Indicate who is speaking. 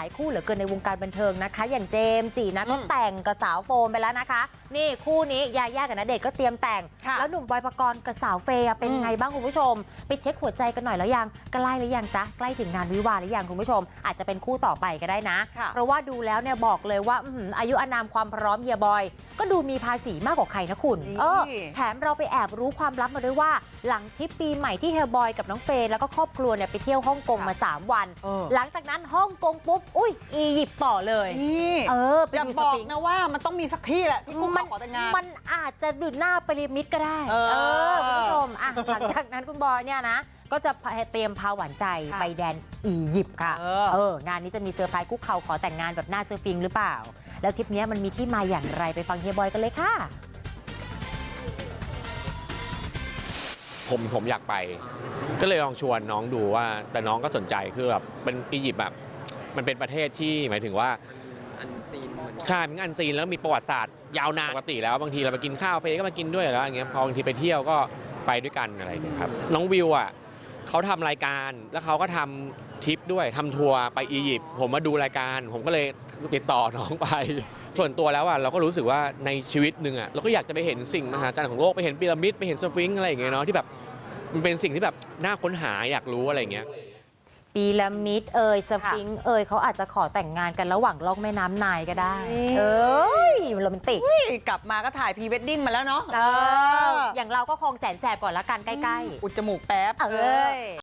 Speaker 1: ายคู่เหลือเกินในวงการบันเทิงนะคะ อย่างเจมส์จีนะก็
Speaker 2: อืม
Speaker 1: แต่งกับสาวโฟมไปแล้วนะคะ นี่คู่นี้ยาย่ากับณเดชน์ก็เตรียมแต่ง
Speaker 2: ค่ะ
Speaker 1: แล้วหนุ่มบอยปกรณ์กับสาวเฟย์อะเป็น
Speaker 2: อืม
Speaker 1: ไงบ้างคุณผู้ชม ไปเช็คหัวใจกันหน่อยแล้วยังใกล้หรือยังจ๊ะใกล้ถึงงานวิวาห์หรือยังคุณผู้ชม อาจจะเป็นคู่ต่อไปก็ได้นะ
Speaker 2: ค่ะ
Speaker 1: เพราะว่าดูแล้วเนี่ยบอกเลยว่าอื้อหืออายุอานามความพร้อมเฮียบอย ก็ดูมีภาษีมากกว่าใครนะคุณ
Speaker 2: นี่
Speaker 1: เออ แถมเราไปแอบรู้ความลับมาด้วยว่า หลังทริปปีใหม่ที่เฮียบอยกับน้องเฟย์แล้วก็ครอบครัวเนี่ยไปเที่ยวฮ่องกงมา 3 วัน
Speaker 2: เออ
Speaker 1: หลังจากนั้นฮ่องกงปุ๊บอุ้ยอียิปต์ต่อเลย
Speaker 2: นี่
Speaker 1: เออไป
Speaker 2: อย่า
Speaker 1: ดูส
Speaker 2: บอก
Speaker 1: ฟิงค์
Speaker 2: นะว่ามันต้องมีสักที่แหละที่คู่
Speaker 1: มั
Speaker 2: ขอแต่งงาน
Speaker 1: มันอาจจะดูดหน้าไปริมิดก็ได้
Speaker 2: เออ
Speaker 1: คุณผู้ชมอะหลังจากนั้นคุณบอยเนี่ยนะ ก็จะเตรียมพาหวานใจ
Speaker 2: ค่ะ
Speaker 1: ไปแดนอียิปต์ค่ะ
Speaker 2: เออ
Speaker 1: เออ งานนี้จะมีเซอร์ไพรส์คุกเข่าขอแต่งงานแบบหน้าเซอร์ฟิงหรือเปล่า แล้วทริปเนี้ยมันมีที่มาอย่างไรไปฟังเฮียบอยกันเลยค่ะ
Speaker 3: ผมผมอยากไป ก็เลยลองชวนน้องดูว่า แต่น้องก็สนใจคือแบบเป็นอียิปต์แบบ มันเป็นประเทศที่หมายถึงว่า
Speaker 4: อันซีนเหมือน
Speaker 3: ใช่เป็นอันซีนแล้วมีประวัติศาสตร์ยาวนานปกติแล้วบางทีเราไปกินข้าวเฟย์ก็มากินด้วยแล้วอย่างเงี้ยพอบางทีไปเที่ยวก็ไปด้วยกันอะไรอย่างเงี้ยครับน้องวิวอะเขาทำรายการแล้วเขาก็ทำทริปด้วยทำทัวร์ไปอียิปต์ผมมาดูรายการ ผมก็เลยติดต่อน้องไป ส่วนตัวแล้วอะเราก็รู้สึกว่าในชีวิตหนึ่งอะเราก็อยากจะไปเห็นสิ่งมหัศจรรย์ของโลกไปเห็นพีระมิดไปเห็นสฟิงค์อะไรอย่างเงี้ยเนาะที่แบบมันเป็นสิ่งที่แบบน่าค้นหาอยากรู้อะไรอย่างเงี้ย
Speaker 1: ปีระมิดเอ่ยสฟิงค์เอ่ยเขาอาจจะขอแต่งงานกันระหว่างล่องแม่น้ำนายก็ได้
Speaker 2: นี่
Speaker 1: เอ้ยโรแมนติก
Speaker 2: กลับมาก็ถ่ายพรีเวดดิ้งมาแล้วเนาะ
Speaker 1: เอออย่างเราก็คงแสนแสบก่อนละกันใกล้
Speaker 2: อุดจมูกแป๊บ
Speaker 1: เอ้ย
Speaker 2: อ